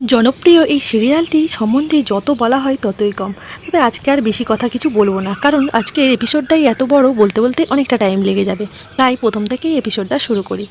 জনপ্রিয় এই সিরিয়ালটি সম্বন্ধে যত বলা হয় ততই কম। তবে আজকে আর বেশি কথা কিছু বলব না, কারণ আজকের এপিসোডটাই এত বড় বলতে বলতে অনেকটা টাইম লেগে যাবে। তাই প্রথম থেকেই এপিসোডটা শুরু করি।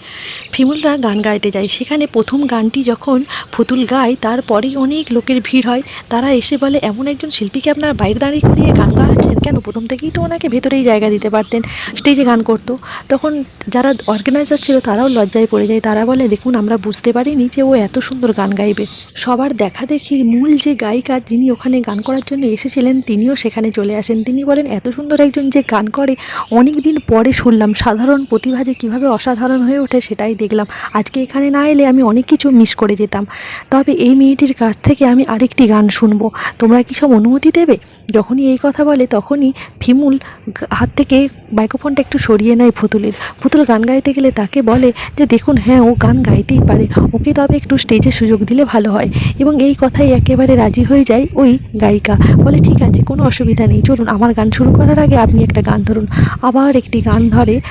ফিমুলরা গান গাইতে যায়। সেখানে প্রথম গানটি যখন ফুতুল গায়, তারপরেই অনেক লোকের ভিড় হয়। তারা এসে বলে, এমন একজন শিল্পীকে আপনার বাইরে দাঁড়িয়ে করিয়ে গান গাওয়াচ্ছেন কেন? প্রথম থেকেই তো ওনাকে ভেতরেই জায়গা দিতে পারতেন স্টেজে গান করতো। তখন যারা অর্গানাইজার ছিল, তারাও লজ্জায় পড়ে যায়। তারা বলে, দেখুন, আমরা বুঝতে পারিনি যে ও এত সুন্দর গান গাইবে। সবার দেখা দেখি মূল যে গায়িকা যিনি ওখানে গান করার জন্য এসেছিলেন, তিনিও সেখানে চলে আসেন। তিনি বলেন, এত সুন্দর একজন যে গান করে অনেক দিন পরে শুনলাম, সাধারণ প্রতিভা যে কীভাবে অসাধারণ হয়ে ওঠে সেটাই দেখলাম। আজকে এখানে না এলে আমি অনেক কিছু মিস করে যেতাম। তবে এই মেয়েটির কাছ থেকে আমি আরেকটি গান শুনব। তোমরা কি সব অনুমতি দেবে? যখনই এই কথা বলে, তখনই ফিমুল হাত থেকে মাইক্রোফোনটা একটু সরিয়ে নেয় পুতুলের পুতুল গান গাইতে গেলে তাকে বলে যে, দেখুন হ্যাঁ ও গান গাইতেই পারে। ওকে তবে একটু স্টেজে সুযোগ দিলে ভালো হয়। এবং এই কথাই একেবারে রাজি হয়ে যায় ওই গায়িকা। বলে, ঠিক আছে, কোনো অসুবিধা নেই। চলুন, আমার গান শুরু করার আগে আপনি একটা গান ধরুন। আবার একটি গান ধরে,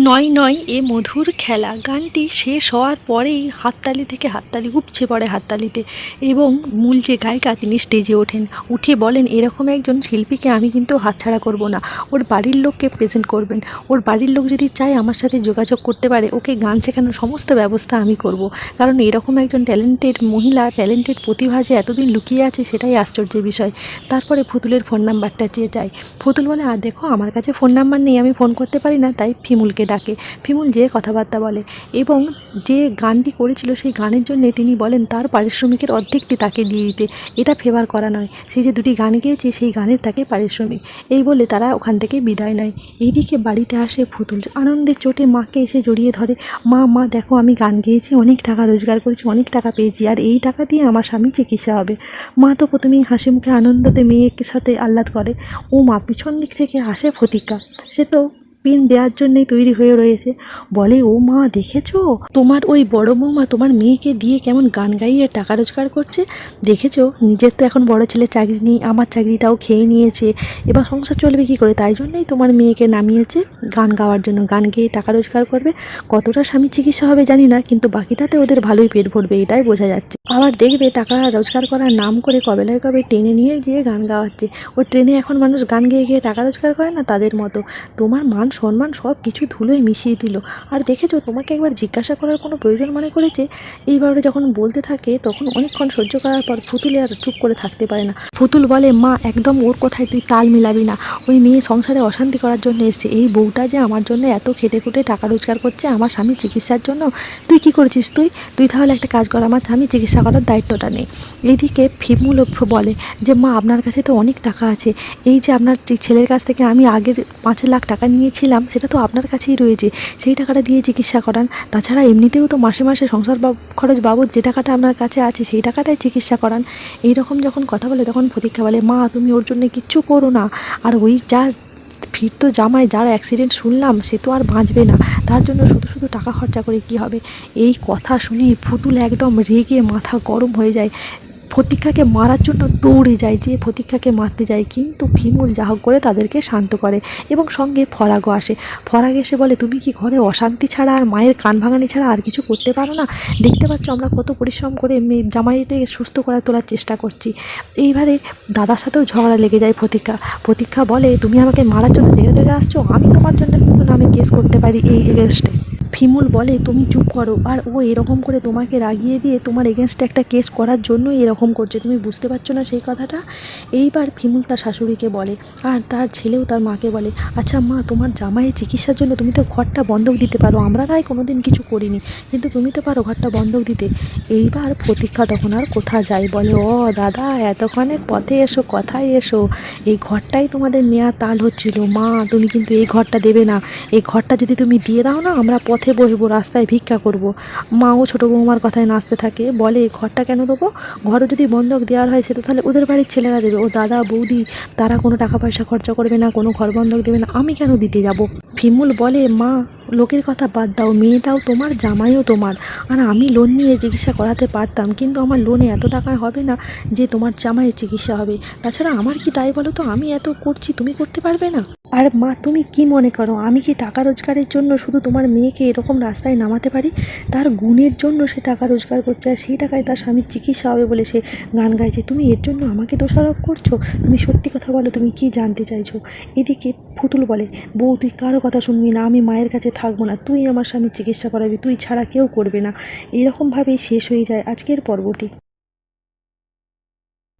নয় নয়, এ মধুর খেলা। গানটি শেষ হওয়ার পরেই হাততালি থেকে হাততালি, উপচে পড়ে হাততালিতে এবং মূল যে গায়িকা, তিনি স্টেজে ওঠেন। উঠে বলেন, এরকম একজন শিল্পীকে আমি কিন্তু হাতছাড়া করব না। ওর বাড়ির লোককে প্রেজেন্ট করবেন। ওর বাড়ির লোক যদি চায় আমার সাথে যোগাযোগ করতে পারে, ওকে গান শেখানোর সমস্ত ব্যবস্থা আমি করব। কারণ এরকম একজন ট্যালেন্টেড মহিলা ট্যালেন্টেড প্রতিভা যে এতদিন লুকিয়ে আছে সেটাই আশ্চর্যের বিষয়। তারপরে ফুতুলের ফোন নাম্বারটা চেয়ে যায়। ফুতুল বলে, আর দেখো, আমার কাছে ফোন নাম্বার নেই, আমি ফোন করতে পারি না। তাই ফিমুলকে ডাকে। ফিমুল যে কথাবার্তা বলে এবং যে গানটি করেছিল সেই গানের জন্য তিনি বলেন, তার পারিশ্রমিকের অর্ধেকটি তাকে দিয়ে দিতে। এটা ফেভার করা নয়। সেই যে দুটি গান গেয়েছে, সেই গানের তাকে পারিশ্রমিক। এই বলে তারা ওখান থেকে বিদায় নেয়। এইদিকে বাড়িতে আসে ফুতুল। আনন্দের চোটে মাকে এসে জড়িয়ে ধরে, মা মা, দেখো, আমি গান গেয়েছি, অনেক টাকা রোজগার করেছি, অনেক টাকা পেয়েছি, আর এই টাকা দিয়ে আমার স্বামী চিকিৎসা হবে। মা তো প্রথমেই হাসি মুখে আনন্দতে মেয়েকে সাথে আহ্লাদ করে। ও মা পিছন দিক থেকে আসে ফতিকা সে তো পিন দেওয়ার জন্যই তৈরি হয়ে রয়েছে। বলে, ও মা, দেখেছ? তোমার ওই বড় বৌমা তোমার মেয়েকে দিয়ে কেমন গান গাইয়ে টাকা রোজগার করছে? দেখেছ? নিজের তো এখন বড় ছেলে চাকরি নেই, আমার চাকরিটাও খেয়ে নিয়েছে। এবার সংসার চলবে কী করে? তাই জন্যই তোমার মেয়েকে নামিয়েছে। গান গাওয়ার জন্য গান গেয়ে টাকা রোজগার করবে। কতটা স্বামী চিকিৎসা হবে জানি না, কিন্তু বাকিটাতে ওদের ভালোই পেট ভরবে, এটাই বোঝা যাচ্ছে। আবার দেখবে টাকা রোজগার করার নাম করে কবে কবেলায় কবে টেনে নিয়ে গিয়ে গান গাওয়াচ্ছে। ও ট্রেনে এখন মানুষ গান গেয়ে গিয়ে টাকা রোজগার করে না তাদের মতো। তোমার মান, সম্মান সব কিছু ধুলোয় মিশিয়ে দিল। আর দেখেছ, তোমাকে একবার জিজ্ঞাসা করার কোনো প্রয়োজন মনে করেছে? এইভাবে যখন বলতে থাকে, তখন অনেকক্ষণ সহ্য করার পর ফুতুলে আর চুপ করে থাকতে পারে না। ফুতুল বলে, মা, একদম ওর কথায় তুই তাল মিলাবি না। ওই মেয়ে সংসারে অশান্তি করার জন্য এসছে। এই বউটা যে আমার জন্য এত খেটে খুটে টাকা রোজগার করছে আমার স্বামী চিকিৎসার জন্য, তুই কি করেছিস তুই? তুই তাহলে একটা কাজ কর, আমার স্বামী চিকিৎসা করার দায়িত্বটা নেই। এইদিকে ফিমুল বলে যে, মা, আপনার কাছে তো অনেক টাকা আছে। এই যে আপনার ছেলের কাছ থেকে আমি আগের পাঁচ লাখ টাকা নিয়েছিলাম, সেটা তো আপনার কাছেই রয়েছে। সেই টাকাটা দিয়ে চিকিৎসা করান। তাছাড়া এমনিতেও তো মাসে মাসে সংসার খরচ বাবদ যে টাকাটা আপনার কাছে আছে, সেই টাকাটাই চিকিৎসা করান। এই রকম যখন কথা বলে, তখন প্রতীক্ষা বলে, মা, তুমি ওর জন্য কিচ্ছু করো না। আর ওই যা ফির তো জামাই যার অ্যাক্সিডেন্ট শুনলাম, সে তো আর বাঁচবে না। তার জন্য শুধু শুধু টাকা খরচা করে কি হবে? এই কথা শুনে ফুতুল একদম রেগে মাথা গরম হয়ে যায়। ফতিক্ষাকে মারার জন্য দৌড়ে যায়, যে ফতিক্ষাকে মারতে যায় কিন্তু ভীমুল যা হোক করে তাদেরকে শান্ত করে এবং সঙ্গে ফরাগও আসে। ফরাগ এসে বলে, তুমি কি ঘরে অশান্তি ছাড়া আর মায়ের কান ভাঙানি ছাড়া আর কিছু করতে পারো না? দেখতে পাচ্ছ আমরা কত পরিশ্রম করে মেয়ে জামাইটাকে সুস্থ করে তোলার চেষ্টা করছি। এইবারে দাদার সাথেও ঝগড়া লেগে যায় প্রতীক্ষা প্রতীক্ষা বলে, তুমি আমাকে মারার জন্য দেখে দেখে আসছো? আমি তোমার জন্য কিন্তু আমি কেস করতে পারি এই এগেনস্টে ফিমুল বলে, তুমি চুপ করো। আর ও এরকম করে তোমাকে রাগিয়ে দিয়ে তোমার এগেনস্টে একটা কেস করার জন্যই এরকম করছে। তুমি বুঝতে পারছ না সেই কথাটা? এইবার ফিমুল তার শাশুড়িকে বলে, আর তার ছেলেও তার মাকে বলে আচ্ছা মা, তোমার জামাইয়ের চিকিৎসার জন্য তুমি তো ঘরটা বন্ধক দিতে পারো। আমরা নাই কোনো দিন কিছু করিনি, কিন্তু তুমি তো পারো ঘরটা বন্ধক দিতে। এইবার প্রতীক্ষা তখন আর কোথা যায় বলে, ও দাদা এতক্ষণের পথে এসো, কথায় এসো। এই ঘরটাই তোমাদের নেওয়া তাল হচ্ছিল। মা, তুমি কিন্তু এই ঘরটা দেবে না। এই ঘরটা যদি তুমি দিয়ে দাও না, আমরা পথে বসবো, রাস্তায় ভিক্ষা করব। মাও ছোটো বৌমার কথায় নাচতে থাকে, বলে, ঘরটা কেন দেবো? ঘরও যদি বন্ধক দেওয়ার হয়, সে তো তাহলে ওদের বাড়ির ছেলেরা দেবে। ও দাদা, বৌদি, তারা কোনো টাকা পয়সা খরচা করবে না, কোনো ঘর বন্ধক দেবে না, আমি কেন দিতে যাব? ফিমুল বলে, মা, লোকের কথা বাদ দাও, মেয়েটাও তোমার, জামাইও তোমার। আর আমি লোন নিয়ে চিকিৎসা করাতে পারতাম, কিন্তু আমার লোনে এত টাকা হবে না যে তোমার জামাইয়ের চিকিৎসা হবে। তাছাড়া আমার কি তাই বলো তো? আমি এত করছি, তুমি করতে পারবে না? আর মা, তুমি কি মনে করো? আমি কি টাকা রোজগারের জন্য শুধু তোমার মেয়েকে এরকম রাস্তায় নামাতে পারি? তার গুণের জন্য সে টাকা রোজগার করছে আর সেই টাকায় তার স্বামীর চিকিৎসা হবে বলে সে গান গাইছে। তুমি এর জন্য আমাকে দোষারোপ করছ? তুমি সত্যি কথা বলো, তুমি কি জানতে চাইছো? এদিকে ফুতুল বলে, বউ, তুই কারও কথা শুনবি না? আমি মায়ের কাছে থাকব না। তুই আমার স্বামীর চিকিৎসা করাবি। তুই ছাড়া কেউ করবে না। এরকমভাবেই শেষ হয়ে যায় আজকের পর্বটি।